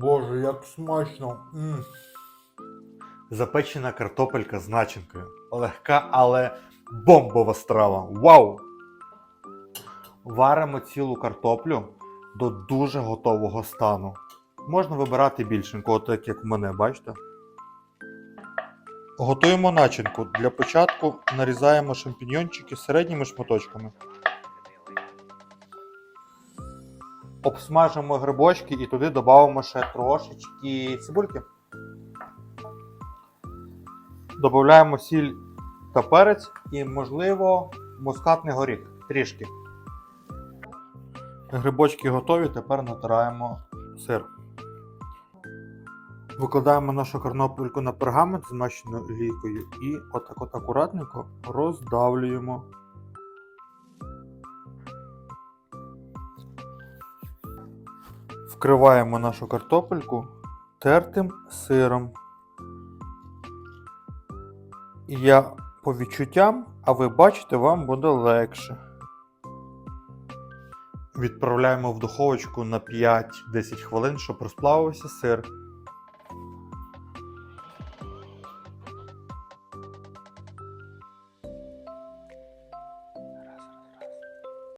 Боже, як смачно. м Запечена картопелька з начинкою. Легка, але бомбова страва. Вау! Варимо цілу картоплю до дуже готового стану. Можна вибирати більшеньку, так як в мене, бачите? Готуємо начинку. Для початку нарізаємо шампіньйончики середніми шматочками. Обсмажимо грибочки і туди додамо ще трошечки цибульки. Додаємо сіль та перець і, можливо, мускатний горіх. Трішки. Грибочки готові, тепер натираємо сир. Викладаємо нашу картопельку на пергамент, змащену олійкою, і отак от акуратненько роздавлюємо. Вкриваємо нашу картопельку тертим сиром. Я по відчуттям, а ви бачите, вам буде легше. Відправляємо в духовочку на 5-10 хвилин, щоб розплавився сир.